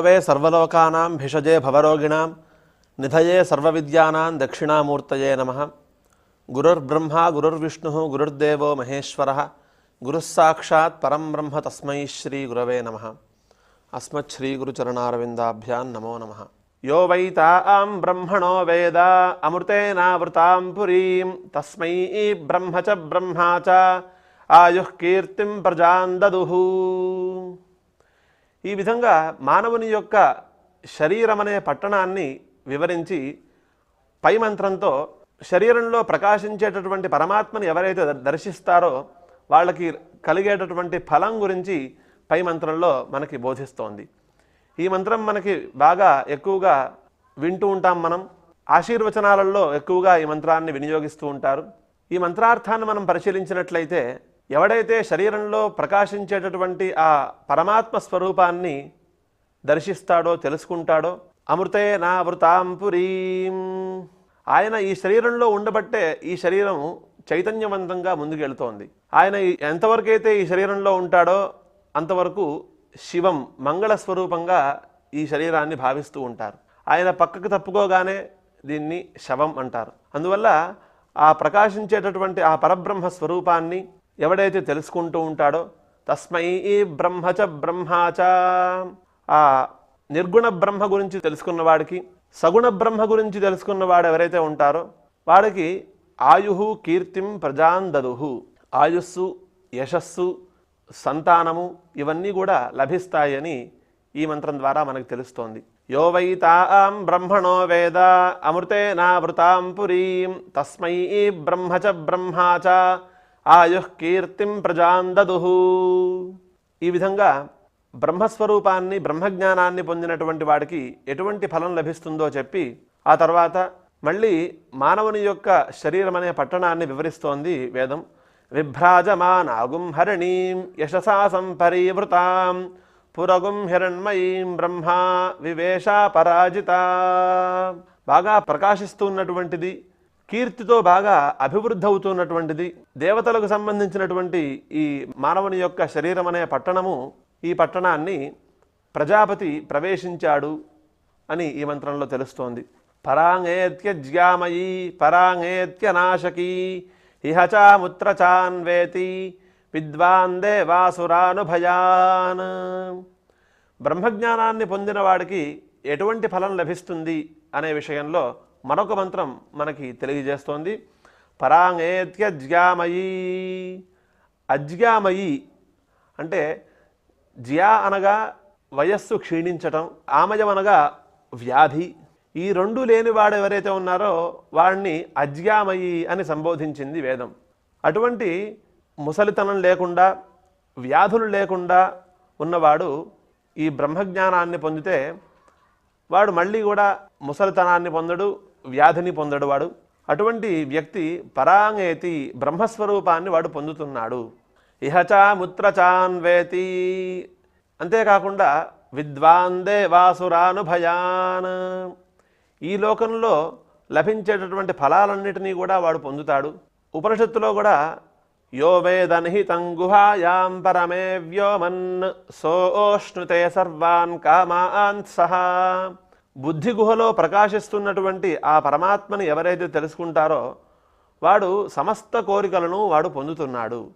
గురవే సర్వలోకానాం భిషజే భవరోగిణాం నిధయే సర్వవిద్యానాం దక్షిణామూర్తయే నమ. గురుర్బ్రహ్మ గురుర్విష్ణు గురుర్దేవో మహేశ్వర. గురుస్సాక్షాత్ పరం బ్రహ్మ తస్మై శ్రీ గురవే నమ. అస్మచ్శ్రీగురుచరణారవిందాభ్యాం నమో నమ. యో వై తాం బ్రహ్మణో వేద అమృతేనావృతాం పురీం తస్మై బ్రహ్మ చ బ్రహ్మా చ ఆయుః కీర్తిం ప్రజాం దదుహు ఈ విధంగా మానవుని యొక్క శరీరం అనే పట్టణాన్ని వివరించి పై మంత్రంతో శరీరంలో ప్రకాశించేటటువంటి పరమాత్మని ఎవరైతే దర్శిస్తారో వాళ్ళకి కలిగేటటువంటి ఫలం గురించి పై మంత్రంలో మనకి బోధిస్తోంది. ఈ మంత్రం మనకి బాగా ఎక్కువగా వింటూ ఉంటాం మనం. ఆశీర్వచనాలలో ఎక్కువగా ఈ మంత్రాన్ని వినియోగిస్తూ ఉంటారు. ఈ మంత్రార్థాన్ని మనం పరిశీలించినట్లయితే ఎవడైతే శరీరంలో ప్రకాశించేటటువంటి ఆ పరమాత్మ స్వరూపాన్ని దర్శిస్తాడో తెలుసుకుంటాడో అమృతే నా వృతాం పురీం. ఆయన ఈ శరీరంలో ఉండబట్టే ఈ శరీరం చైతన్యవంతంగా ముందుకెళ్తోంది. ఆయన ఈ- ఎంతవరకైతే ఈ శరీరంలో ఉంటాడో అంతవరకు శివం మంగళ స్వరూపంగా ఈ శరీరాన్ని భావిస్తూ ఉంటారు. ఆయన పక్కకు తప్పుకోగానే దీన్ని శవం అంటారు. అందువల్ల ఆ ప్రకాశించేటటువంటి ఆ పరబ్రహ్మ స్వరూపాన్ని ఎవడైతే తెలుసుకుంటూ ఉంటాడో తస్మై బ్రహ్మచ బ్రహ్మచ. ఆ నిర్గుణ బ్రహ్మ గురించి తెలుసుకున్న వాడికి సగుణ బ్రహ్మ గురించి తెలుసుకున్న వాడు ఎవరైతే ఉంటారో వాడికి ఆయు కీర్తిం ప్రజాందదుహు ఆయుస్సు యశస్సు సంతానము ఇవన్నీ కూడా లభిస్తాయని ఈ మంత్రం ద్వారా మనకు తెలుస్తోంది. యో వై తాం బ్రహ్మణో వేద అమృతేనావృతాం పురీం తస్మై బ్రహ్మచ బ్రహ్మాచ. ఆయుః కీర్తిం ప్రజాం దదుహు ఈ విధంగా బ్రహ్మస్వరూపాన్ని బ్రహ్మజ్ఞానాన్ని పొందినటువంటి వాడికి ఎటువంటి ఫలం లభిస్తుందో చెప్పి ఆ తర్వాత మళ్ళీ మానవుని యొక్క శరీరం అనే పట్టణాన్ని వివరిస్తోంది వేదం. విభ్రాజమానాగుం హరిణీం యశసా సంపరీవృతాం పురగుం హిరణ్మయీం బ్రహ్మ వివేశ పరాజిత. బాగా ప్రకాశిస్తున్నటువంటిది కీర్తితో బాగా అభివృద్ధి అవుతున్నటువంటిది దేవతలకు సంబంధించినటువంటి ఈ మానవుని యొక్క శరీరం అనే పట్టణము ఈ పట్టణాన్ని ప్రజాపతి ప్రవేశించాడు అని ఈ మంత్రంలో తెలుస్తోంది. పరాంగేత్య జ్యామయీ పరాంగేత్య నాశకీ చాన్వేతి విద్వాన్ దేవాసురానుభయాన్. బ్రహ్మజ్ఞానాన్ని పొందిన వాడికి ఎటువంటి ఫలం లభిస్తుంది అనే విషయంలో మరొక మంత్రం మనకి తెలియజేస్తోంది. పరాంగేత్యజ్ఞామయీ అజ్ఞామయీ అంటే జ్యా అనగా వయస్సు క్షీణించటం ఆమయం అనగా వ్యాధి. ఈ రెండు లేని వాడు ఎవరైతే ఉన్నారో వాడిని అజ్ఞామయి అని సంబోధించింది వేదం. అటువంటి ముసలితనం లేకుండా వ్యాధులు లేకుండా ఉన్నవాడు ఈ బ్రహ్మజ్ఞానాన్ని పొందితే వాడు మళ్ళీ కూడా ముసలితనాన్ని పొందడు వ్యాధిని పొందడు వాడు అటువంటి వ్యక్తి పరాంగేతి బ్రహ్మస్వరూపాన్ని వాడు పొందుతున్నాడు. ఇహచా ముత్రచాన్వేతి. అంతేకాకుండా విద్వాన్ దేవాసురానుభయాన్. ఈ లోకంలో లభించేటటువంటి ఫలాలన్నిటినీ కూడా వాడు పొందుతాడు. ఉపనిషత్తులో కూడా యో వేదనిహితం గుహాయాం పరమే వ్యోమన్ సోష్ణుతే సర్వాన్ కామాన్ సహా. బుద్ధి గుహలో ప్రకాశిస్తున్నటువంటి ఆ పరమాత్మని ఎవరైతే తెలుసుకుంటారో వాడు సమస్త కోరికలను వాడు పొందుతున్నాడు.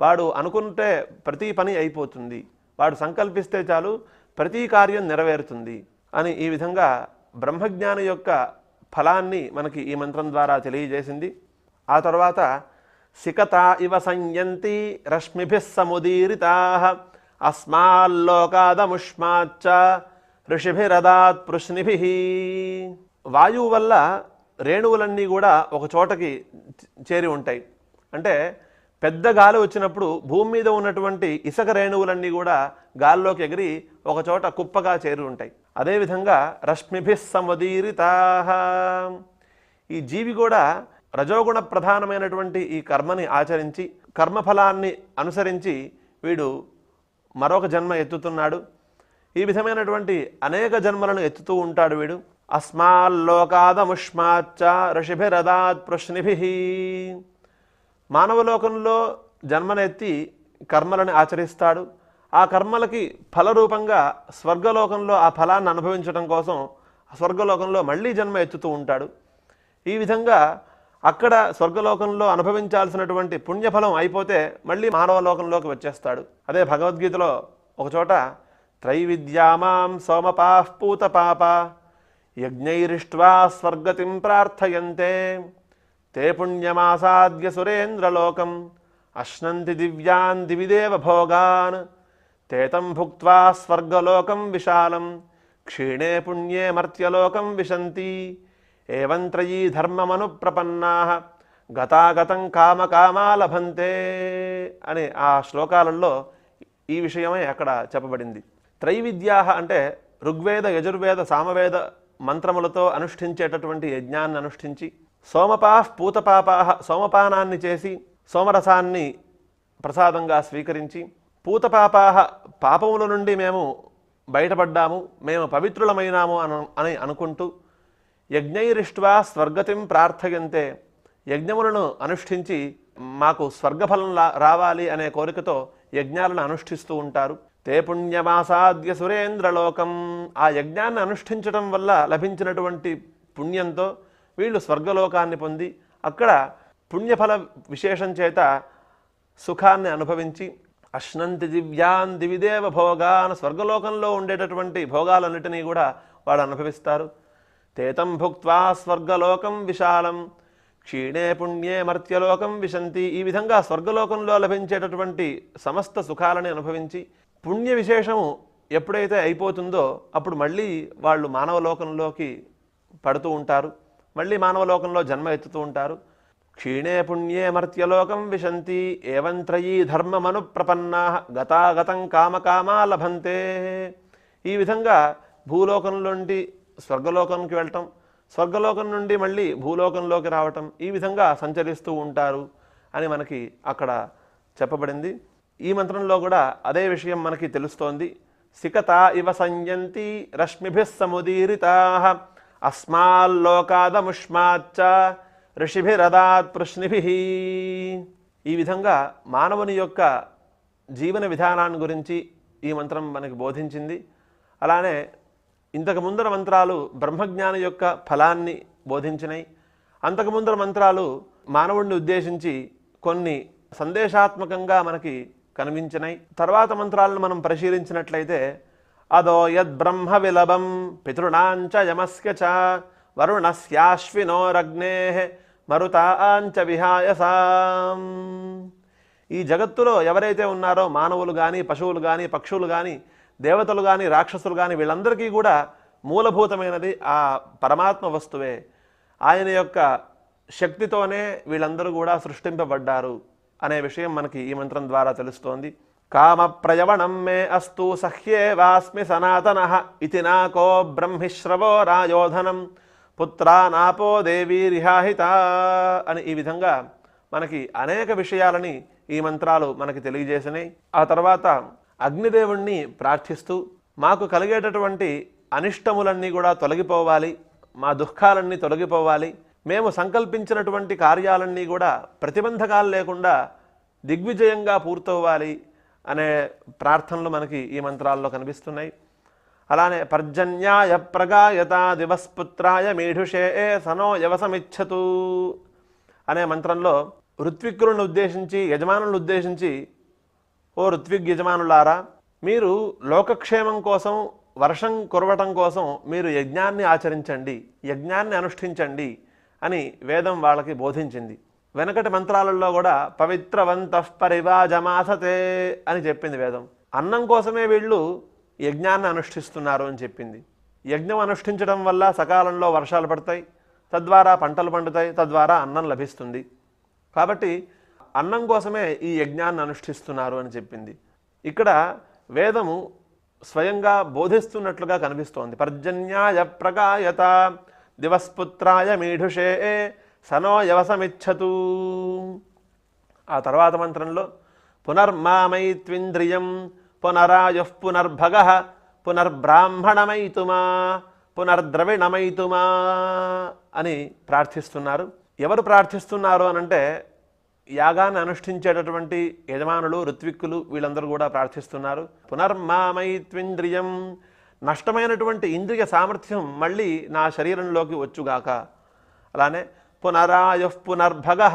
వాడు అనుకుంటే ప్రతి పని అయిపోతుంది. వాడు సంకల్పిస్తే చాలు ప్రతి కార్యం నెరవేరుతుంది అని ఈ విధంగా బ్రహ్మజ్ఞాని యొక్క ఫలాన్ని మనకి ఈ మంత్రం ద్వారా తెలియజేసింది. ఆ తర్వాత సికత ఇవ సంయంతి రశ్మిభిస్సముదీరితా అస్మాల్లోకాదముష్మాచ్చ ఋషిభిరదాత్ పృష్ణిభి. వాయువు వల్ల రేణువులన్నీ కూడా ఒక చోటకి చేరి ఉంటాయి. అంటే పెద్ద గాలి వచ్చినప్పుడు భూమి మీద ఉన్నటువంటి ఇసుక రేణువులన్నీ కూడా గాల్లోకి ఎగిరి ఒక చోట కుప్పగా చేరి ఉంటాయి. అదేవిధంగా రశ్మిభి సమదీరితా. ఈ జీవి కూడా రజోగుణ ప్రధానమైనటువంటి ఈ కర్మని ఆచరించి కర్మఫలాన్ని అనుసరించి వీడు మరొక జన్మ ఎత్తుతున్నాడు. ఈ విధమైనటువంటి అనేక జన్మలను ఎత్తుతూ ఉంటాడు వీడు. అస్మాల్లోకాదముష్మాచ్చ ఋషిభిరదాత్ పృష్ణిభి మానవలోకంలో జన్మనెత్తి కర్మలను ఆచరిస్తాడు. ఆ కర్మలకి ఫలరూపంగా స్వర్గలోకంలో ఆ ఫలాన్ని అనుభవించడం కోసం ఆ స్వర్గలోకంలో మళ్ళీ జన్మ ఎత్తుతూ ఉంటాడు. ఈ విధంగా అక్కడ స్వర్గలోకంలో అనుభవించాల్సినటువంటి పుణ్యఫలం అయిపోతే మళ్ళీ మానవ లోకంలోకి వచ్చేస్తాడు. అదే భగవద్గీతలో ఒకచోట త్రైవిద్యామాం సోమపాః పూత పాప యజ్ఞైరిష్ట్వా స్వర్గతిం ప్రార్థయంతే తే పుణ్యమాసాద్య సురేంద్రలోకం అశ్నంతి దివ్యాన్ దివిదేవ భోగాన్ తేతం భుక్త్వా స్వర్గలోకం విశాలం క్షీణే పుణ్యే మర్త్యలోకం విశంతి ఏవంత్రయీ ధర్మమను ప్రపన్నా గతాగతం కామకామా లభంతే అని ఆ శ్లోకాలలో ఈ విషయమే అక్కడ చెప్పబడింది. త్రైవిద్యా అంటే ఋగ్వేద యజుర్వేద సామవేద మంత్రములతో అనుష్ఠించేటటువంటి యజ్ఞాన్ని అనుష్ఠించి సోమపా పూతపాపా సోమపానాన్ని చేసి సోమరసాన్ని ప్రసాదంగా స్వీకరించి పూతపాపాహ పాపముల నుండి మేము బయటపడ్డాము మేము పవిత్రులమైనాము అను అని అనుకుంటూ యజ్ఞైరిష్ట్వా స్వర్గతిం ప్రార్థయంతే యజ్ఞములను అనుష్ఠించి మాకు స్వర్గఫలం రావాలి అనే కోరికతో యజ్ఞాలను అనుష్ఠిస్తూ ఉంటారు. తే పుణ్యమాసాద్య సురేంద్రలోకం. ఆ యజ్ఞాన్ని అనుష్ఠించడం వల్ల లభించినటువంటి పుణ్యంతో వీళ్ళు స్వర్గలోకాన్ని పొంది అక్కడ పుణ్యఫల విశేషం చేత సుఖాన్ని అనుభవించి అశ్నంతి దివ్యాన్ దివిదేవ భోగాన్ స్వర్గలోకంలో ఉండేటటువంటి భోగాలన్నిటినీ కూడా వాడు అనుభవిస్తారు. తేతం భుక్వా స్వర్గలోకం విశాలం. క్షీణే పుణ్యే మర్త్యలోకం విశంతి. ఈ విధంగా స్వర్గలోకంలో లభించేటటువంటి సమస్త సుఖాలని అనుభవించి పుణ్య విశేషము ఎప్పుడైతే అయిపోతుందో అప్పుడు మళ్ళీ వాళ్ళు మానవలోకంలోకి పడుతూ ఉంటారు. మళ్ళీ మానవలోకంలో జన్మ ఎత్తుతూ ఉంటారు. క్షీణే పుణ్యే మర్త్యలోకం విశంతి ఏవంత్రయీ ధర్మమను ప్రపన్నా గతాగతం కామకామా లభంతే. ఈ విధంగా భూలోకం నుండి స్వర్గలోకంకి వెళ్ళటం స్వర్గలోకం నుండి మళ్ళీ భూలోకంలోకి రావటం ఈ విధంగా సంచరిస్తూ ఉంటారు అని మనకి అక్కడ చెప్పబడింది. ఈ మంత్రంలో కూడా అదే విషయం మనకి తెలుస్తోంది. సికత ఇవ సంయంతి రశ్మిభిస్సముదీరితా అస్మాల్లోకాదముష్మాచ్చ ఋషిభిరదాత్ పృష్ణిభి ఈ విధంగా మానవుని యొక్క జీవన విధానాన్ని గురించి ఈ మంత్రం మనకి బోధించింది. అలానే ఇంతకు ముందర మంత్రాలు బ్రహ్మజ్ఞాని యొక్క ఫలాన్ని బోధించినాయి అంతకు ముందర మంత్రాలు మానవుడిని ఉద్దేశించి కొన్ని సందేశాత్మకంగా మనకి కనిపించినాయి తర్వాత మంత్రాలను మనం పరిశీలించినట్లయితే అదో యద్బ్రహ్మ విలభం పితృణాంచ యమస్య చ వరుణస్యాశ్వినోరగ్నే మరుతాంచ విహాయసాం. ఈ జగత్తులో ఎవరైతే ఉన్నారో మానవులు కానీ పశువులు కానీ పక్షులు కానీ దేవతలు కానీ రాక్షసులు కానీ వీళ్ళందరికీ కూడా మూలభూతమైనది ఆ పరమాత్మ వస్తువే. ఆయన యొక్క శక్తితోనే వీళ్ళందరూ కూడా సృష్టింపబడ్డారు. అనే విషయం మనకి ఈ మంత్రం ద్వారా తెలుస్తోంది. కామ ప్రయవణం మే అస్తు సహ్యే వాస్మి సనాతన ఇతి నాకో బ్రహ్మిశ్రవో రాయోధనం పుత్రా నాపో దేవీరిహాహిత అని ఈ విధంగా మనకి అనేక విషయాలని ఈ మంత్రాలు మనకి తెలియజేసినాయి. ఆ తర్వాత అగ్నిదేవుణ్ణి ప్రార్థిస్తూ మాకు కలిగేటటువంటి అనిష్టములన్నీ కూడా తొలగిపోవాలి మా దుఃఖాలన్నీ తొలగిపోవాలి మేము సంకల్పించినటువంటి కార్యాలన్నీ కూడా ప్రతిబంధకాలు లేకుండా దిగ్విజయంగా పూర్తవ్వాలి అనే ప్రార్థనలు మనకి ఈ మంత్రాల్లో కనిపిస్తున్నాయి. అలానే పర్జన్యాయ ప్రగాయత దివస్పుత్రాయ మీఢుషే సనో యవసమిచ్చతు అనే మంత్రంలో ఋత్విక్కులను ఉద్దేశించి యజమానులను ఉద్దేశించి ఓ ఋత్విగ్ యజమానులారా మీరు లోకక్షేమం కోసం వర్షం కురవటం కోసం మీరు యజ్ఞాన్ని ఆచరించండి యజ్ఞాన్ని అనుష్ఠించండి అని వేదం వాళ్ళకి బోధించింది. వెనకటి మంత్రాలలో కూడా పవిత్రవంత పరివాజమాసతే అని చెప్పింది వేదం. అన్నం కోసమే వీళ్ళు యజ్ఞాన్ని అనుష్ఠిస్తున్నారు అని చెప్పింది. యజ్ఞం అనుష్ఠించడం వల్ల సకాలంలో వర్షాలు పడతాయి తద్వారా పంటలు పండుతాయి తద్వారా అన్నం లభిస్తుంది. కాబట్టి అన్నం కోసమే ఈ యజ్ఞాన్ని అనుష్ఠిస్తున్నారు అని చెప్పింది. ఇక్కడ వేదము స్వయంగా బోధిస్తున్నట్లుగా కనిపిస్తోంది. పర్జన్యాయ ప్రగాయత దివస్పుత్రాయ మీఢుషే సనో యవసమిచ్చతు ఆ తర్వాత మంత్రంలో పునర్మామైత్వింద్రియం పునరాయు పునర్భగ పునర్బ్రాహ్మణమైతుమా పునర్ద్రవిణమైతుమా అని ప్రార్థిస్తున్నారు. ఎవరు ప్రార్థిస్తున్నారు అనంటే యాగాన్ని అనుష్ఠించేటటువంటి యజమానులు ఋత్విక్కులు వీళ్ళందరూ కూడా ప్రార్థిస్తున్నారు. పునర్మామైత్వింద్రియం నష్టమైనటువంటి ఇంద్రియ సామర్థ్యం మళ్ళీ నా శరీరంలోకి వచ్చుగాక. అలానే పునరాయు పునర్భగ.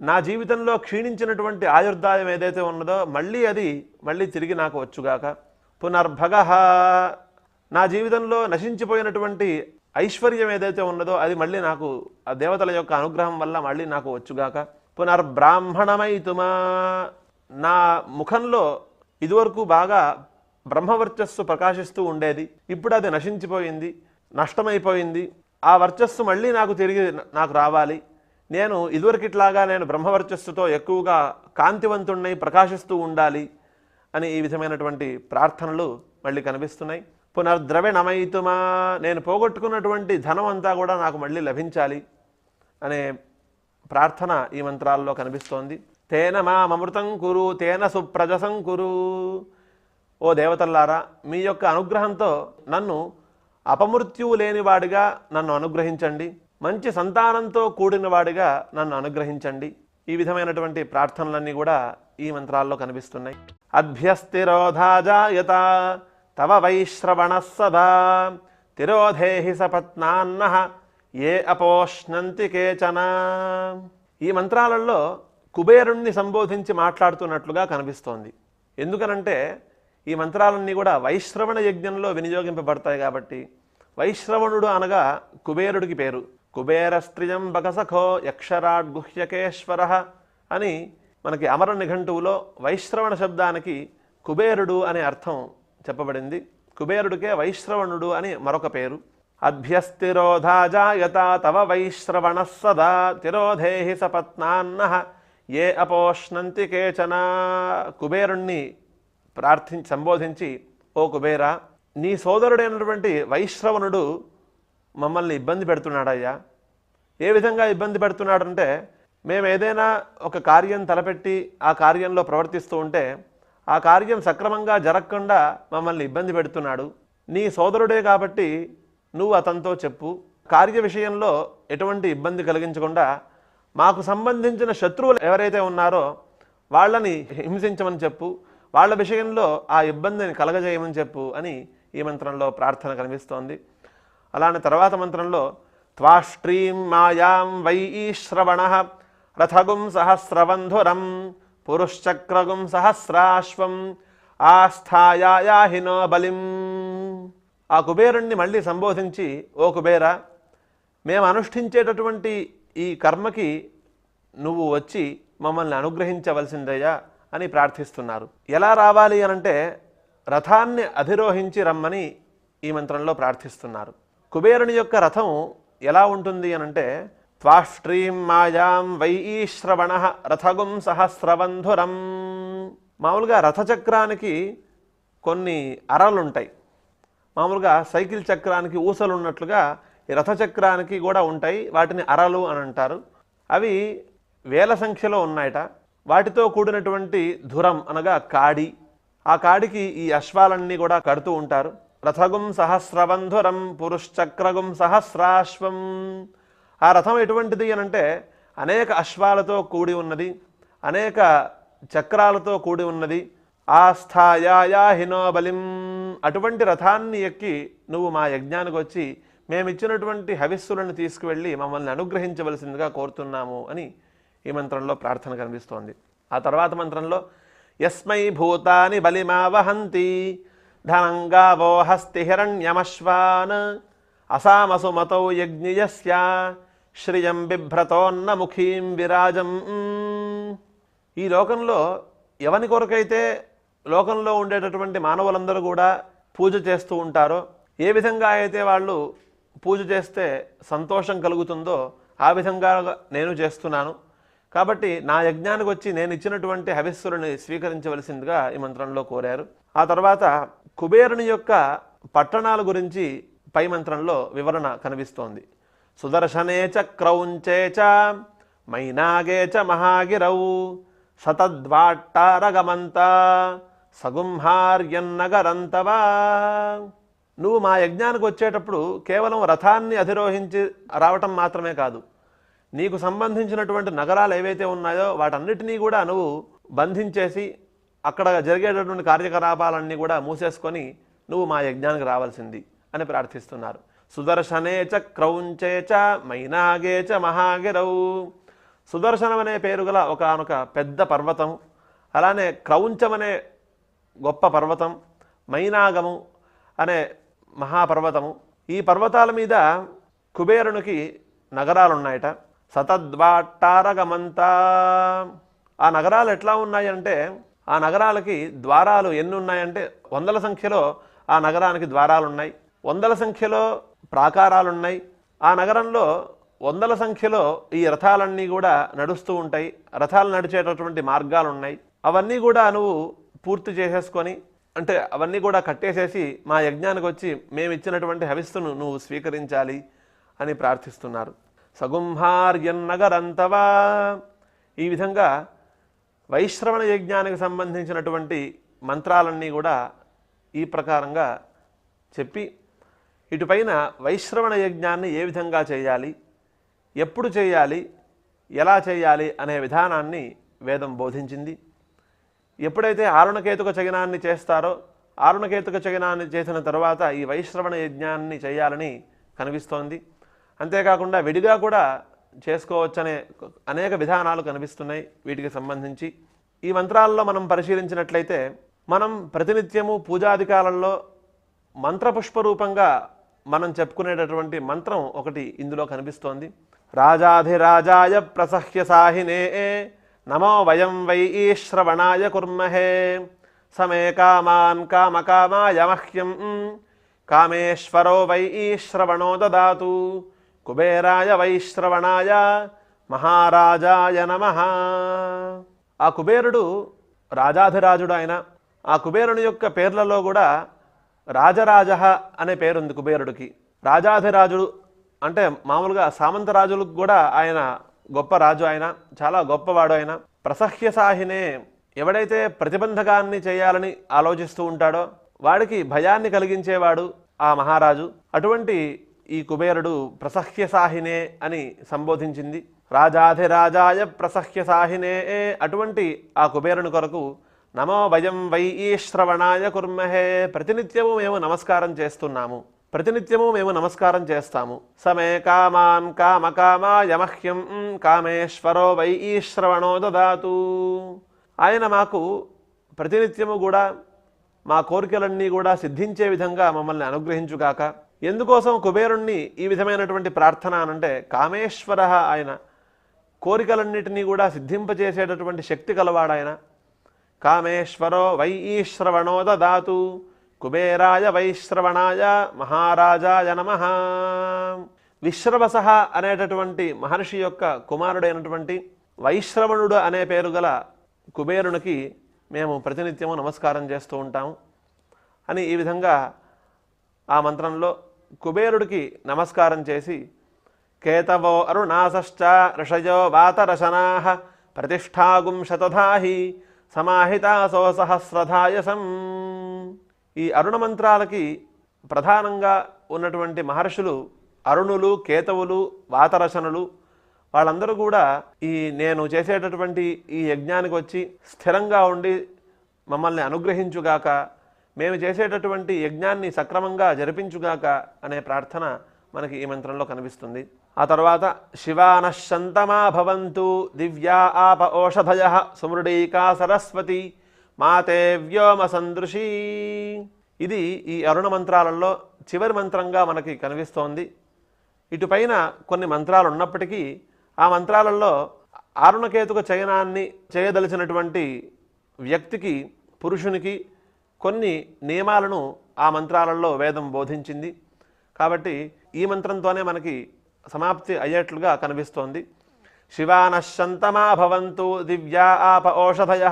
నా జీవితంలో క్షీణించినటువంటి ఆయుర్దాయం ఏదైతే ఉన్నదో మళ్ళీ అది మళ్ళీ తిరిగి నాకు వచ్చుగాక. పునర్భగ. నా జీవితంలో నశించిపోయినటువంటి ఐశ్వర్యం ఏదైతే ఉన్నదో అది మళ్ళీ నాకు ఆ దేవతల యొక్క అనుగ్రహం వల్ల మళ్ళీ నాకు వచ్చుగాక. పునర్బ్రాహ్మణమైతుమా. నా ముఖంలో ఇదివరకు బాగా బ్రహ్మవర్చస్సు ప్రకాశిస్తూ ఉండేది. ఇప్పుడు అది నశించిపోయింది నష్టమైపోయింది. ఆ వర్చస్సు మళ్ళీ నాకు తిరిగి నాకు రావాలి. నేను ఇదివరకిట్లాగా నేను బ్రహ్మవర్చస్సుతో ఎక్కువగా కాంతివంతుణ్ణి ప్రకాశిస్తూ ఉండాలి అని ఈ విధమైనటువంటి ప్రార్థనలు మళ్ళీ కనిపిస్తున్నాయి. పునర్ద్రవిణమైతుమా నేను పోగొట్టుకున్నటువంటి ధనం అంతా కూడా నాకు మళ్ళీ లభించాలి అనే ప్రార్థన ఈ మంత్రాల్లో కనిపిస్తోంది. తేన మామృతం కురు తేన సుప్రజసం కురు. ఓ దేవతల్లారా మీ యొక్క అనుగ్రహంతో నన్ను అపమృత్యువు లేనివాడిగా నన్ను అనుగ్రహించండి. మంచి సంతానంతో కూడినవాడిగా నన్ను అనుగ్రహించండి. ఈ విధమైనటువంటి ప్రార్థనలన్నీ కూడా ఈ మంత్రాల్లో కనిపిస్తున్నాయి. అభ్యస్తిరోధాజాయత తవ వైశ్రవణ సదా. తిరోధేహి సపత్నాన్న ఏ అపోష్ణంతి కేచన. ఈ మంత్రాలలో కుబేరుణ్ణి సంబోధించి మాట్లాడుతున్నట్లుగా కనిపిస్తోంది. ఎందుకనంటే ఈ మంత్రాలన్నీ కూడా వైశ్రవణ యజ్ఞంలో వినియోగింపబడతాయి కాబట్టి వైశ్రవణుడు అనగా కుబేరుడికి పేరు. కుబేరస్త్రియం బగసఖో యక్షరాడ్ గుహ్యకేశ్వర అని మనకి అమర నిఘంటువులో వైశ్రవణ శబ్దానికి కుబేరుడు అనే అర్థం చెప్పబడింది. కుబేరుడికే వైశ్రవణుడు అని మరొక పేరు. అభ్యస్తిరోధాజాయత తవ వైశ్రవణ సదా తిరోధేహి సపత్నాన్న. ఏ అపోష్ణంతి కేచన కుబేరుణ్ణి ప్రార్థించి సంబోధించి ఓ కుబేర నీ సోదరుడైనటువంటి వైశ్రవణుడు మమ్మల్ని ఇబ్బంది పెడుతున్నాడయ్యా. ఏ విధంగా ఇబ్బంది పెడుతున్నాడంటే మేము ఏదైనా ఒక కార్యం తలపెట్టి ఆ కార్యంలో ప్రవర్తిస్తూ ఉంటే ఆ కార్యం సక్రమంగా జరగకుండా మమ్మల్ని ఇబ్బంది పెడుతున్నాడు. నీ సోదరుడే కాబట్టి నువ్వు అతనితో చెప్పు. కార్య విషయంలో ఎటువంటి ఇబ్బంది కలిగించకుండా మాకు సంబంధించిన శత్రువులు ఎవరైతే ఉన్నారో వాళ్ళని హింసించమని చెప్పు. వాళ్ళ విషయంలో ఆ ఇబ్బందిని కలగజేయమని చెప్పు అని ఈ మంత్రంలో ప్రార్థన కనిపిస్తోంది. అలానే తర్వాత మంత్రంలో త్వాష్ట్రీం మాయాం వై శ్రవణ రథగుం సహస్రబంధురం పురుశ్చక్రగుం సహస్రాశ్వం ఆస్థాయాహినో బలిం. ఆ కుబేరుణ్ణి మళ్ళీ సంబోధించి ఓ కుబేర మేము అనుష్ఠించేటటువంటి ఈ కర్మకి నువ్వు వచ్చి మమ్మల్ని అనుగ్రహించవలసిందయ్యా. అని ప్రార్థిస్తున్నారు. ఎలా రావాలి అనంటే రథాన్ని అధిరోహించి రమ్మని ఈ మంత్రంలో ప్రార్థిస్తున్నారు. కుబేరుని యొక్క రథం ఎలా ఉంటుంది అనంటే త్వాష్ట్రీం మాయాం వై శ్రవణ రథగుం సహస్రబంధురం. మామూలుగా రథచక్రానికి కొన్ని అరలుంటాయి. మామూలుగా సైకిల్ చక్రానికి ఊసలు ఉన్నట్లుగా ఈ రథచక్రానికి కూడా ఉంటాయి. వాటిని అరలు అని అంటారు. అవి వేల సంఖ్యలో ఉన్నాయట. వాటితో కూడినటువంటి ధురం అనగా కాడి. ఆ కాడికి ఈ అశ్వాలన్నీ కూడా కడుతూ ఉంటారు. రథగుం సహస్రబంధురం పురుశ్చక్రగుం సహస్రాశ్వం. ఆ రథం ఎటువంటిది అని అంటే అనేక అశ్వాలతో కూడి ఉన్నది అనేక చక్రాలతో కూడి ఉన్నది. ఆస్థాయాయా హినోబలిం అటువంటి రథాన్ని ఎక్కి నువ్వు మా యజ్ఞానికి వచ్చి మేమిచ్చినటువంటి హవిస్సులను తీసుకువెళ్ళి మమ్మల్ని అనుగ్రహించవలసిందిగా కోరుతున్నాము అని ఈ మంత్రంలో ప్రార్థన కనిపిస్తోంది. ఆ తర్వాత మంత్రంలో యస్మై భూతాని బలిమావహంతి ధనంగావో హస్తి హిరణ్యమశ్వాన్ అసామసుమతౌ యజ్ఞియస్య శ్రియం బిభ్రతోన్న ముఖీం విరాజం. ఈ లోకంలో ఎవని కొరకైతే లోకంలో ఉండేటటువంటి మానవులందరూ కూడా పూజ చేస్తూ ఉంటారో ఏ విధంగా అయితే వాళ్ళు పూజ చేస్తే సంతోషం కలుగుతుందో ఆ విధంగా నేను చేస్తున్నాను. కాబట్టి నా యజ్ఞానికి వచ్చి నేను ఇచ్చినటువంటి హవిస్సులను స్వీకరించవలసిందిగా ఈ మంత్రంలో కోరారు. ఆ తర్వాత కుబేరుని యొక్క పట్టణాల గురించి పై మంత్రంలో వివరణ కనిపిస్తోంది. సుదర్శనే చ క్రౌంచే చ మైనాగే చ మహాగిరౌ సతద్వాట్టారగమంత సగుంహార్యన్నగరంతవా నువ్వు మా యజ్ఞానికి వచ్చేటప్పుడు కేవలం రథాన్ని అధిరోహించి రావటం మాత్రమే కాదు నీకు సంబంధించినటువంటి నగరాలు ఏవైతే ఉన్నాయో వాటన్నిటినీ కూడా నువ్వు బంధించేసి అక్కడ జరిగేటటువంటి కార్యకలాపాలన్నీ కూడా మూసేసుకొని నువ్వు మా యజ్ఞానికి రావాల్సింది అని ప్రార్థిస్తున్నారు. సుదర్శనే చ క్రౌంచే చ మైనాగే చ మహాగిరౌ. సుదర్శనం అనే పేరు గల ఒకనొక పెద్ద పర్వతం అలానే క్రౌంచం అనే గొప్ప పర్వతం మైనాగము అనే మహాపర్వతము. ఈ పర్వతాల మీద కుబేరునికి నగరాలున్నాయట. సతద్వాట్టారగమంతా. ఆ నగరాలు ఎట్లా ఉన్నాయంటే ఆ నగరాలకి ద్వారాలు ఎన్ని ఉన్నాయంటే వందల సంఖ్యలో ఆ నగరానికి ద్వారాలు ఉన్నాయి వందల సంఖ్యలో ప్రాకారాలు ఉన్నాయి ఆ నగరంలో వందల సంఖ్యలో ఈ రథాలన్నీ కూడా నడుస్తూ ఉంటాయి. రథాలు నడిచేటటువంటి మార్గాలు ఉన్నాయి అవన్నీ కూడా నువ్వు పూర్తి చేసేసుకొని అంటే అవన్నీ కూడా కట్టేసేసి మా యజ్ఞానికి వచ్చి మేము ఇచ్చినటువంటి హవిస్సును నువ్వు స్వీకరించాలి అని ప్రార్థిస్తున్నారు. సగుంహార్యన్నగరంతవా ఈ విధంగా వైశ్రవణ యజ్ఞానికి సంబంధించినటువంటి మంత్రాలన్నీ కూడా ఈ ప్రకారంగా చెప్పి ఇటుపైన వైశ్రవణ యజ్ఞాన్ని ఏ విధంగా చేయాలి ఎప్పుడు చేయాలి ఎలా చేయాలి అనే విధానాన్ని వేదం బోధించింది. ఎప్పుడైతే ఆరుణకేతుక చయనాన్ని చేస్తారో ఆరుణకేతుక చయనాన్ని చేసిన తర్వాత ఈ వైశ్రవణ యజ్ఞాన్ని చేయాలని కనిపిస్తోంది. అంతేకాకుండా విడిగా కూడా చేసుకోవచ్చనే అనేక విధానాలు కనిపిస్తున్నాయి వీటికి సంబంధించి. ఈ మంత్రాల్లో మనం పరిశీలించినట్లయితే మనం ప్రతినిత్యము పూజాధికారంలో మంత్రపుష్ప రూపంగా మనం చెప్పుకునేటటువంటి మంత్రం ఒకటి ఇందులో కనిపిస్తోంది. రాజాధిరాజాయ ప్రసహ్య సాహినే నమో వయం వై శ్రవణాయ కుర్మహే సమే కామాన్ కామకామాయ మహ్యం. కామేశ్వరో వై శ్రవణో దదాతు. కుబేరాయ వైశ్రవణాయ మహారాజాయ నమ. ఆ కుబేరుడు రాజాధిరాజుడు ఆయన. ఆ కుబేరుని యొక్క పేర్లలో కూడా రాజరాజ అనే పేరుంది కుబేరుడికి. రాజాధిరాజుడు అంటే మామూలుగా సామంతరాజులకు కూడా ఆయన గొప్ప రాజు ఆయన చాలా గొప్పవాడు ఆయన. ప్రసహ్య సాహినే ఎవడైతే ప్రతిబంధకాన్ని చేయాలని ఆలోచిస్తూ ఉంటాడో వాడికి భయాన్ని కలిగించేవాడు ఆ మహారాజు. అటువంటి ఈ కుబేరుడు ప్రసహ్య సాహినే అని సంబోధించింది. రాజాధిరాజాయ ప్రసహ్య సాహినే అటువంటి ఆ కుబేరుని కొరకు నమో వయం వై శ్రవణాయ కుర్మహే. ప్రతినిత్యము మేము నమస్కారం చేస్తున్నాము. ప్రతినిత్యము మేము నమస్కారం చేస్తాము. సమే కామాన్ కామ కామాయమహ్యం కామేశ్వరో వై శ్రవణో దదాతు. ఆయన మాకు ప్రతినిత్యము కూడా మా కోరికలన్నీ కూడా సిద్ధించే విధంగా మమ్మల్ని అనుగ్రహించుగాక ఎందుకోసం కుబేరుణ్ణి ఈ విధమైనటువంటి ప్రార్థన అనంటే కామేశ్వర ఆయన కోరికలన్నిటినీ కూడా సిద్ధింపజేసేటటువంటి శక్తి కలవాడాయన. కామేశ్వరో వై ఈశ్రవణో దాతు కుబేరాయ వైశ్రవణాయ మహారాజాయ నమ. విశ్రవస అనేటటువంటి మహర్షి యొక్క కుమారుడైనటువంటి వైశ్రవణుడు అనే పేరు గల కుబేరునికి మేము ప్రతినిత్యము నమస్కారం చేస్తూ ఉంటాము. అని ఈ విధంగా ఆ మంత్రంలో కుబేరుడికి నమస్కారం చేసి కేతవో అరుణాసశ్చ ఋషయో వాతరశనా ప్రతిష్టాగుం శతధాహి సమాహితాసో సహస్రధాయసం ఈ అరుణ మంత్రాలకి ప్రధానంగా ఉన్నటువంటి మహర్షులు అరుణులు కేతవులు వాతరసనులు వాళ్ళందరూ కూడా ఈ నేను చేసేటటువంటి ఈ యజ్ఞానికి వచ్చి స్థిరంగా ఉండి మమ్మల్ని అనుగ్రహించుగాక మేము చేసేటటువంటి యజ్ఞాన్ని సక్రమంగా జరిపించుగాక అనే ప్రార్థన మనకి ఈ మంత్రంలో కనిపిస్తుంది. ఆ తర్వాత శివానశంతమా భవంతు దివ్యా ఆప ఓషధయ సుమృడీకా సరస్వతి మాతే వ్యోమ సందృశీ. ఇది ఈ అరుణ మంత్రాలలో చివరి మంత్రంగా మనకి కనిపిస్తోంది. ఇటుపైన కొన్ని మంత్రాలు ఉన్నప్పటికీ ఆ మంత్రాలలో ఆరుణకేతుక చయనాన్ని చేయదలిచినటువంటి వ్యక్తికి పురుషునికి కొన్ని నియమాలను ఆ మంత్రాలలో వేదం బోధించింది. కాబట్టి ఈ మంత్రంతోనే మనకి సమాప్తి అయ్యేట్లుగా కనిపిస్తోంది. శివానశ్శంతమాభవంతు దివ్యా ఆప ఓషధయ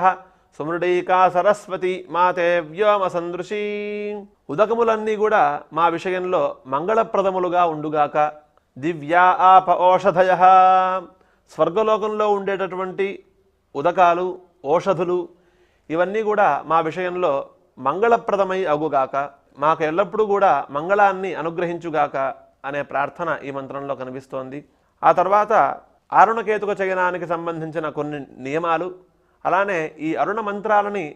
సుమృడీకా సరస్వతి మాతే వ్యోమ సందృశీ. ఉదకములన్నీ కూడా మా విషయంలో మంగళప్రదములుగా ఉండుగాక దివ్యా ఆప ఓషధయ స్వర్గలోకంలో ఉండేటటువంటి ఉదకాలు ఓషధులు ఇవన్నీ కూడా మా విషయంలో మంగళప్రదమై అగుగాక మాకు ఎల్లప్పుడూ కూడా మంగళాన్ని అనుగ్రహించుగాక అనే ప్రార్థన ఈ మంత్రంలో కనిపిస్తోంది. ఆ తర్వాత అరుణకేతుక చయనానికి సంబంధించిన కొన్ని నియమాలు అలానే ఈ అరుణ మంత్రాలని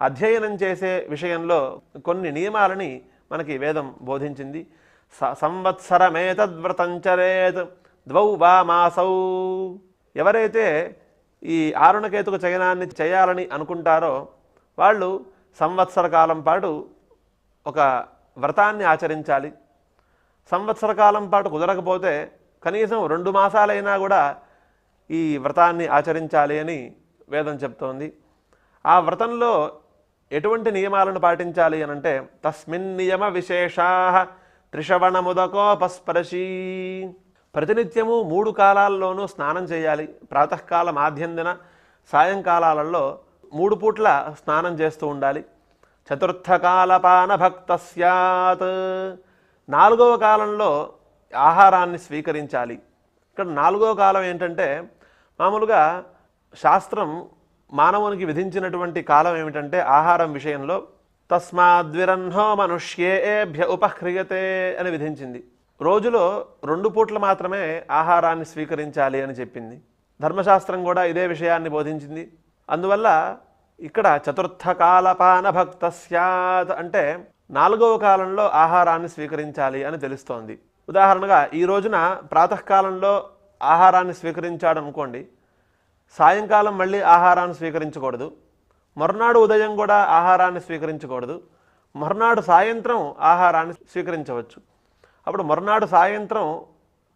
అధ్యయనం చేసే విషయంలో కొన్ని నియమాలని మనకి వేదం బోధించింది. స సంవత్సరమేతద్వ్రతంచరేత్ ద్వౌ వా మాసౌ ఎవరైతే ఈ ఆరుణకేతుక చయనాన్ని చేయాలని అనుకుంటారో వాళ్ళు సంవత్సర కాలం పాటు ఒక వ్రతాన్ని ఆచరించాలి. సంవత్సర కాలం పాటు కుదరకపోతే కనీసం రెండు మాసాలైనా కూడా ఈ వ్రతాన్ని ఆచరించాలి అని వేదం చెప్తోంది. ఆ వ్రతంలో ఎటువంటి నియమాలను పాటించాలి అని అంటే తస్మిన్ నియమ విశేషా త్రిషవణముదకోపస్పరశీ. ప్రతినిత్యము మూడు కాలాల్లోనూ స్నానం చేయాలి. ప్రాతకాలం ఆద్యందిన సాయంకాలాలలో మూడు పూట్ల స్నానం చేస్తూ ఉండాలి. చతుర్థకాలపాన భక్త స్యాత్. నాలుగవ కాలంలో ఆహారాన్ని స్వీకరించాలి. ఇక్కడ నాలుగవ కాలం ఏంటంటే మామూలుగా శాస్త్రం మానవునికి విధించినటువంటి కాలం ఏమిటంటే ఆహారం విషయంలో తస్మాద్విరన్హో మనుష్యేభ్య ఉపహ్రియతే అని విధించింది. రోజులో రెండు పూట్ల మాత్రమే ఆహారాన్ని స్వీకరించాలి అని చెప్పింది. ధర్మశాస్త్రం కూడా ఇదే విషయాన్ని బోధించింది. అందువల్ల ఇక్కడ చతుర్థ కాలపాన భక్త స్యాత్ అంటే నాలుగవ కాలంలో ఆహారాన్ని స్వీకరించాలి అని తెలుస్తోంది. ఉదాహరణగా ఈ రోజున ప్రాతకాలంలో ఆహారాన్ని స్వీకరించాడు అనుకోండి. సాయంకాలం మళ్ళీ ఆహారాన్ని స్వీకరించకూడదు. మరునాడు ఉదయం కూడా ఆహారాన్ని స్వీకరించకూడదు. మరునాడు సాయంత్రం ఆహారాన్ని స్వీకరించవచ్చు. అప్పుడు మరునాడు సాయంత్రం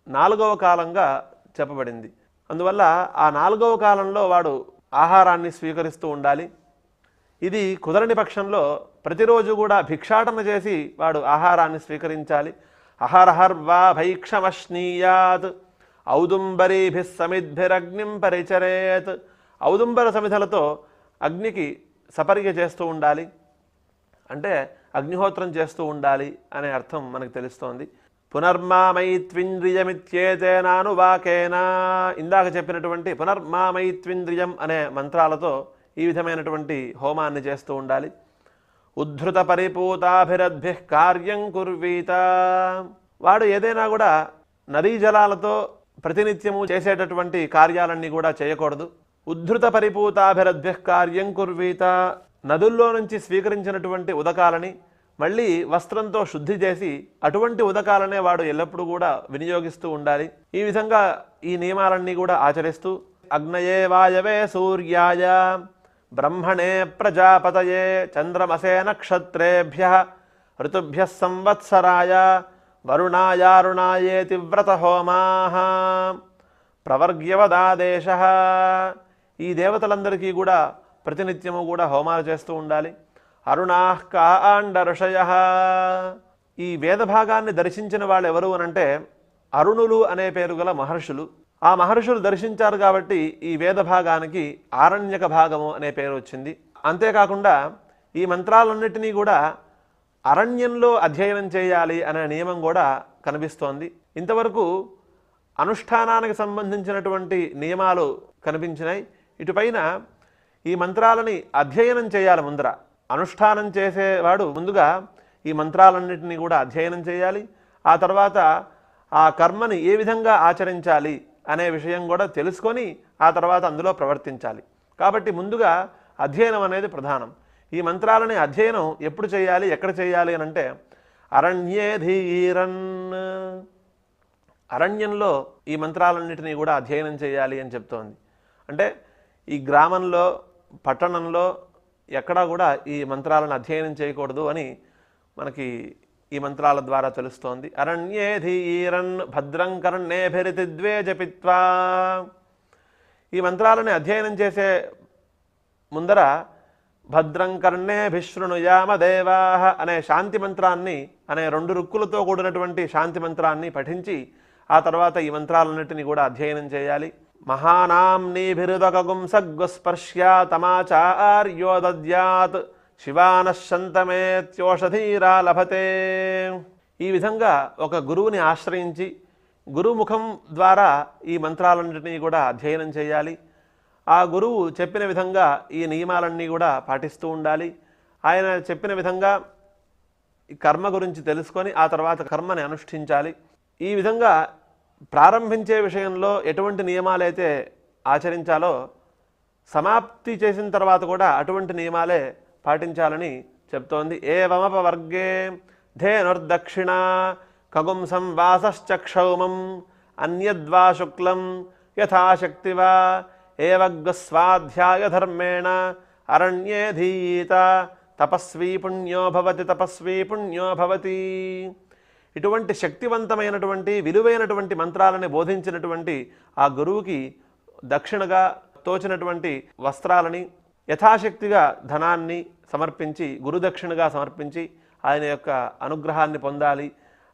నాలుగవ కాలంగా చెప్పబడింది. అందువల్ల ఆ నాలుగవ కాలంలో వాడు ఆహారాన్ని స్వీకరిస్తూ ఉండాలి. ఇది కుదరని పక్షంలో ప్రతిరోజు కూడా భిక్షాటన చేసి వాడు ఆహారాన్ని స్వీకరించాలి. అహర్హర్వా భైక్షమశ్నీయాత్ ఔదుంబరీభి సమిద్భిరగ్నిం పరిచరేత్. ఔదుంబర సమిధలతో అగ్నికి సపర్య చేస్తూ ఉండాలి. అంటే అగ్నిహోత్రం చేస్తూ ఉండాలి అనే అర్థం మనకు తెలుస్తోంది. పునర్మామైత్వింద్రియమిత్యేతేనానువాకేనా. ఇందాక చెప్పినటువంటి పునర్మామైత్వింద్రియం అనే మంత్రాలతో ఈ విధమైనటువంటి హోమాన్ని చేస్తూ ఉండాలి. ఉద్ధృత పరిపూతాభిరద్భి కార్యం కుర్వీత. వాడు ఏదైనా కూడా నదీ జలాలతో ప్రతినిత్యము చేసేటటువంటి కార్యాలన్నీ కూడా చేయకూడదు. ఉద్ధృత పరిపూతాభిరద్భి కార్యం కుర్వీత. నదుల్లో నుంచి స్వీకరించినటువంటి ఉదకాలని మళ్ళీ వస్త్రంతో శుద్ధి చేసి అటువంటి ఉదకాలనే వాడు ఎల్లప్పుడూ కూడా వినియోగిస్తూ ఉండాలి. ఈ విధంగా ఈ నియమాలన్నీ కూడా ఆచరిస్తూ అగ్నయే వాయవే సూర్యాయ బ్రహ్మణే ప్రజాపతయే చంద్రమసే నక్షత్రేభ్య ఋతుభ్య సంవత్సరాయ వరుణాయారుణాయేతి వ్రతహోమా ప్రవర్గ్యవదాదేశ. ఈ దేవతలందరికీ కూడా ప్రతినిత్యము కూడా హోమాలు చేస్తూ ఉండాలి. అరుణాహ్ కాండర్షయ ఈ వేదభాగాన్ని దర్శించిన వాళ్ళు ఎవరు అనంటే అరుణులు అనే పేరు గల మహర్షులు. ఆ మహర్షులు దర్శించారు కాబట్టి ఈ వేద భాగానికి ఆరణ్యక భాగము అనే పేరు వచ్చింది. అంతేకాకుండా ఈ మంత్రాలన్నిటినీ కూడా అరణ్యంలో అధ్యయనం చేయాలి అనే నియమం కూడా కనిపిస్తోంది. ఇంతవరకు అనుష్ఠానానికి సంబంధించినటువంటి నియమాలు కనిపించినాయి. ఇటుపైన ఈ మంత్రాలని అధ్యయనం చేయాలి ముందర. అనుష్ఠానం చేసేవాడు ముందుగా ఈ మంత్రాలన్నింటినీ కూడా అధ్యయనం చేయాలి. ఆ తర్వాత ఆ కర్మని ఏ విధంగా ఆచరించాలి అనే విషయం కూడా తెలుసుకొని ఆ తర్వాత అందులో ప్రవర్తించాలి. కాబట్టి ముందుగా అధ్యయనం అనేది ప్రధానం. ఈ మంత్రాలని అధ్యయనం ఎప్పుడు చేయాలి ఎక్కడ చేయాలి అని అంటే అరణ్యే ధీరన్. అరణ్యంలో ఈ మంత్రాలన్నింటినీ కూడా అధ్యయనం చేయాలి అని చెప్తోంది. అంటే ఈ గ్రామంలో పట్టణంలో ఎక్కడా కూడా ఈ మంత్రాలను అధ్యయనం చేయకూడదు అని మనకి ఈ మంత్రాల ద్వారా తెలుస్తోంది. అరణ్యే ధీరన్ భద్రం కర్ణేభిరితిద్వే జపిత్వా ఈ మంత్రాలని అధ్యయనం చేసే ముందర భద్రం కర్ణే భిశృణుయామ దేవాహ అనే శాంతి మంత్రాన్ని అనే రెండు రుక్కులతో కూడినటువంటి శాంతి మంత్రాన్ని పఠించి ఆ తర్వాత ఈ మంత్రాలన్నిటిని కూడా అధ్యయనం చేయాలి. మహానాంనీభిరుదకగుం సగ్గుస్పర్శ్యా తమాచార్యోదద్యాత్ శివానశ్శంతమేత్యోషధీరా లభతే ఈ విధంగా ఒక గురువుని ఆశ్రయించి గురుముఖం ద్వారా ఈ మంత్రాలన్నింటినీ కూడా అధ్యయనం చేయాలి. ఆ గురువు చెప్పిన విధంగా ఈ నియమాలన్నీ కూడా పాటిస్తూ ఉండాలి. ఆయన చెప్పిన విధంగా కర్మ గురించి తెలుసుకొని ఆ తర్వాత కర్మని అనుష్ఠించాలి. ఈ విధంగా ప్రారంభించే విషయంలో ఎటువంటి నియమాలైతే ఆచరించాలో సమాప్తి చేసిన తర్వాత కూడా అటువంటి నియమాలే పాటించాలని చెప్తోంది. ఏవమపవర్గే ధేనుర్దక్షిణ ఖగుంసం వాసశ్చక్షౌమం అన్యద్వా శుక్లం యథాశక్తివా ఏవగ్స్వాధ్యాయ ధర్మేణ అరణ్యే ధీయీత తపస్వీ పుణ్యో భవతి తపస్వీ పుణ్యో భవతి. ఇటువంటి శక్తివంతమైనటువంటి విలువైనటువంటి మంత్రాలని బోధించినటువంటి ఆ గురువుకి దక్షిణగా తోచినటువంటి వస్త్రాలని యథాశక్తిగా ధనాన్ని సమర్పించి గురుదక్షిణగా సమర్పించి ఆయన యొక్క అనుగ్రహాన్ని పొందాలి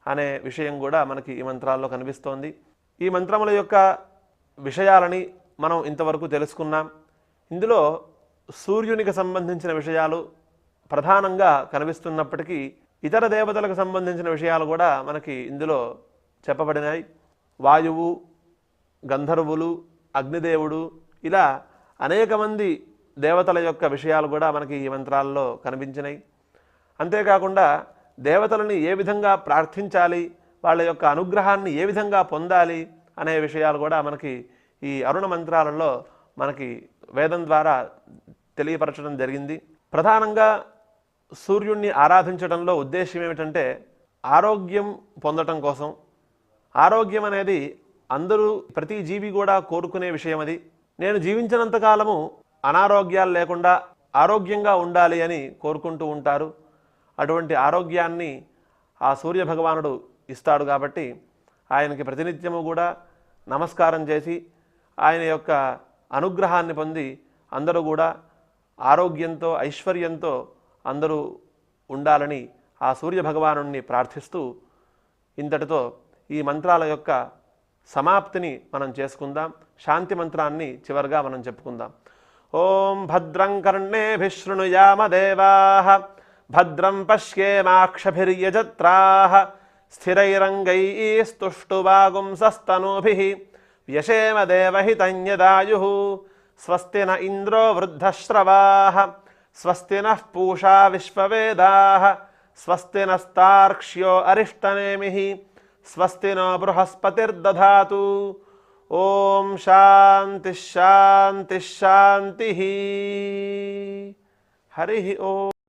అనే విషయం కూడా మనకి ఈ మంత్రాల్లో కనిపిస్తోంది. ఈ మంత్రముల యొక్క విషయాలని మనం ఇంతవరకు తెలుసుకున్నాం. ఇందులో సూర్యునికి సంబంధించిన విషయాలు ప్రధానంగా కనిపిస్తున్నప్పటికీ ఇతర దేవతలకు సంబంధించిన విషయాలు కూడా మనకి ఇందులో చెప్పబడినాయి. వాయువు గంధర్వులు అగ్నిదేవుడు ఇలా అనేక మంది దేవతల యొక్క విషయాలు కూడా మనకి ఈ మంత్రాల్లో కనిపించినాయి. అంతేకాకుండా దేవతలని ఏ విధంగా ప్రార్థించాలి వాళ్ళ యొక్క అనుగ్రహాన్ని ఏ విధంగా పొందాలి అనే విషయాలు కూడా మనకి ఈ అరుణ మంత్రాలలో మనకి వేదం ద్వారా తెలియపరచడం జరిగింది. ప్రధానంగా సూర్యుణ్ణి ఆరాధించడంలో ఉద్దేశం ఏమిటంటే ఆరోగ్యం పొందటం కోసం. ఆరోగ్యం అనేది అందరూ ప్రతి జీవి కూడా కోరుకునే విషయం అది. నేను జీవించినంత కాలము అనారోగ్యాలు లేకుండా ఆరోగ్యంగా ఉండాలి అని కోరుకుంటూ ఉంటారు. అటువంటి ఆరోగ్యాన్ని ఆ సూర్య భగవానుడు ఇస్తాడు కాబట్టి ఆయనకి ప్రతినిత్యము కూడా నమస్కారం చేసి ఆయన యొక్క అనుగ్రహాన్ని పొంది అందరూ కూడా ఆరోగ్యంతో ఐశ్వర్యంతో అందరూ ఉండాలని ఆ సూర్య ప్రార్థిస్తూ ఇంతటితో ఈ మంత్రాల యొక్క సమాప్తిని మనం చేసుకుందాం. శాంతి మంత్రాన్ని చివరిగా మనం చెప్పుకుందాం. ఓం భద్రం కర్ణేభిశృణుయామ దేవా భద్రం పశ్యేమాక్షభిర్యజత్రా స్థిరైరంగైస్తుష్టువాగుంసస్తనూభి వ్యశేమ దేవహితన్యదాయు స్వస్తి న ఇంద్రో వృద్ధశ్రవా స్వస్తి నః పూషా విశ్వవేదా స్వస్తి నస్తార్క్ష్యో అరిష్టనేమి స్వస్తి నో బృహస్పతిర్దధాతు ఓం శాంతి శాంతి శాంతి హరి ఓం